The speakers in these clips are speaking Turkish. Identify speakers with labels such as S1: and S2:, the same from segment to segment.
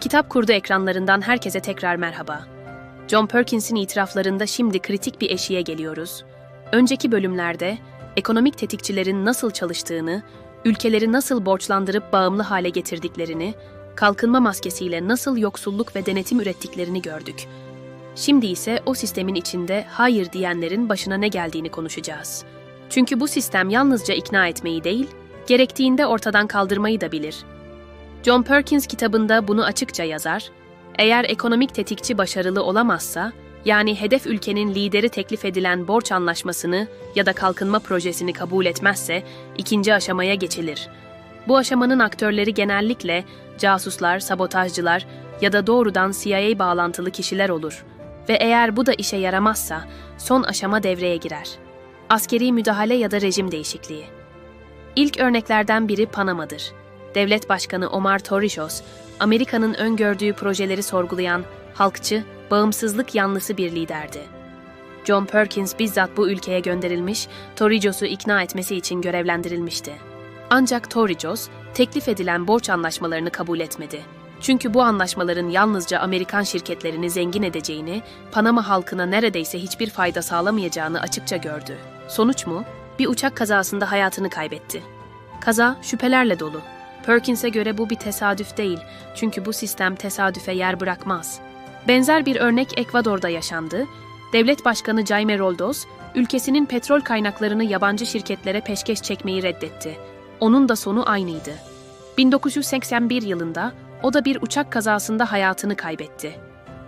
S1: Kitap kurdu ekranlarından herkese tekrar merhaba. John Perkins'in itiraflarında şimdi kritik bir eşiğe geliyoruz. Önceki bölümlerde ekonomik tetikçilerin nasıl çalıştığını, ülkeleri nasıl borçlandırıp bağımlı hale getirdiklerini, kalkınma maskesiyle nasıl yoksulluk ve denetim ürettiklerini gördük. Şimdi ise o sistemin içinde hayır diyenlerin başına ne geldiğini konuşacağız. Çünkü bu sistem yalnızca ikna etmeyi değil, gerektiğinde ortadan kaldırmayı da bilir. John Perkins kitabında bunu açıkça yazar. Eğer ekonomik tetikçi başarılı olamazsa, yani hedef ülkenin lideri teklif edilen borç anlaşmasını ya da kalkınma projesini kabul etmezse ikinci aşamaya geçilir. Bu aşamanın aktörleri genellikle casuslar, sabotajcılar ya da doğrudan CIA bağlantılı kişiler olur ve eğer bu da işe yaramazsa son aşama devreye girer. Askeri müdahale ya da rejim değişikliği. İlk örneklerden biri Panama'dır. Devlet Başkanı Omar Torrijos, Amerika'nın öngördüğü projeleri sorgulayan halkçı, bağımsızlık yanlısı bir liderdi. John Perkins bizzat bu ülkeye gönderilmiş, Torrijos'u ikna etmesi için görevlendirilmişti. Ancak Torrijos, teklif edilen borç anlaşmalarını kabul etmedi. Çünkü bu anlaşmaların yalnızca Amerikan şirketlerini zengin edeceğini, Panama halkına neredeyse hiçbir fayda sağlamayacağını açıkça gördü. Sonuç mu? Bir uçak kazasında hayatını kaybetti. Kaza şüphelerle dolu. Perkins'e göre bu bir tesadüf değil çünkü bu sistem tesadüfe yer bırakmaz. Benzer bir örnek Ekvador'da yaşandı. Devlet Başkanı Jaime Roldos, ülkesinin petrol kaynaklarını yabancı şirketlere peşkeş çekmeyi reddetti. Onun da sonu aynıydı. 1981 yılında o da bir uçak kazasında hayatını kaybetti.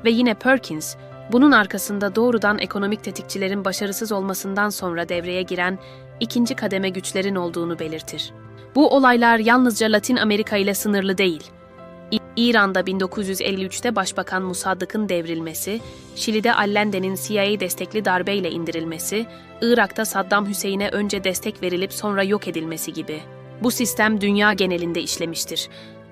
S1: Ve yine Perkins, bunun arkasında doğrudan ekonomik tetikçilerin başarısız olmasından sonra devreye giren ikinci kademe güçlerin olduğunu belirtir. Bu olaylar yalnızca Latin Amerika ile sınırlı değil. İran'da 1953'te Başbakan Musaddık'ın devrilmesi, Şili'de Allende'nin CIA destekli darbeyle indirilmesi, Irak'ta Saddam Hüseyin'e önce destek verilip sonra yok edilmesi gibi. Bu sistem dünya genelinde işlemiştir.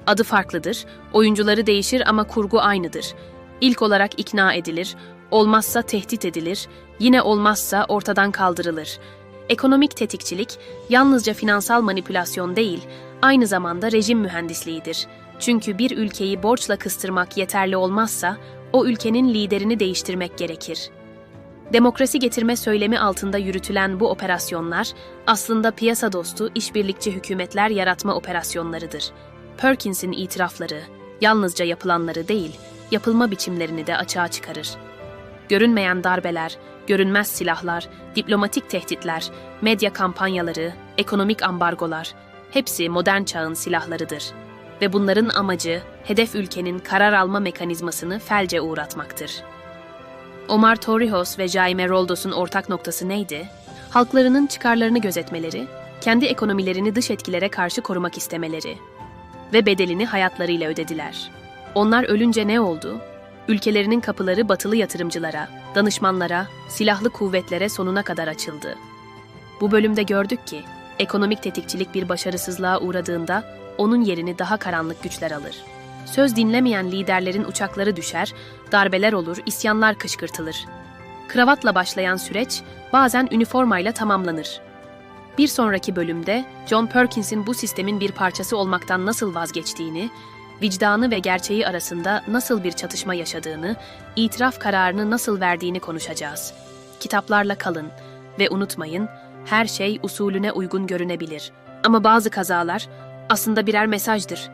S1: Adı farklıdır, oyuncuları değişir ama kurgu aynıdır. İlk olarak ikna edilir, olmazsa tehdit edilir, yine olmazsa ortadan kaldırılır. Ekonomik tetikçilik yalnızca finansal manipülasyon değil, aynı zamanda rejim mühendisliğidir. Çünkü bir ülkeyi borçla kıstırmak yeterli olmazsa, o ülkenin liderini değiştirmek gerekir. Demokrasi getirme söylemi altında yürütülen bu operasyonlar aslında piyasa dostu, işbirlikçi hükümetler yaratma operasyonlarıdır. Perkins'in itirafları yalnızca yapılanları değil, yapılma biçimlerini de açığa çıkarır. Görünmeyen darbeler, görünmez silahlar, diplomatik tehditler, medya kampanyaları, ekonomik ambargolar hepsi modern çağın silahlarıdır. Ve bunların amacı hedef ülkenin karar alma mekanizmasını felce uğratmaktır. Omar Torrijos ve Jaime Roldos'un ortak noktası neydi? Halklarının çıkarlarını gözetmeleri, kendi ekonomilerini dış etkilere karşı korumak istemeleri ve bedelini hayatlarıyla ödediler. Onlar ölünce ne oldu? Ülkelerinin kapıları batılı yatırımcılara, danışmanlara, silahlı kuvvetlere sonuna kadar açıldı. Bu bölümde gördük ki, ekonomik tetikçilik bir başarısızlığa uğradığında onun yerini daha karanlık güçler alır. Söz dinlemeyen liderlerin uçakları düşer, darbeler olur, isyanlar kışkırtılır. Kravatla başlayan süreç bazen üniformayla tamamlanır. Bir sonraki bölümde John Perkins'in bu sistemin bir parçası olmaktan nasıl vazgeçtiğini, vicdanı ve gerçeği arasında nasıl bir çatışma yaşadığını, itiraf kararını nasıl verdiğini konuşacağız. Kitaplarla kalın ve unutmayın, her şey usulüne uygun görünebilir. Ama bazı kazalar aslında birer mesajdır.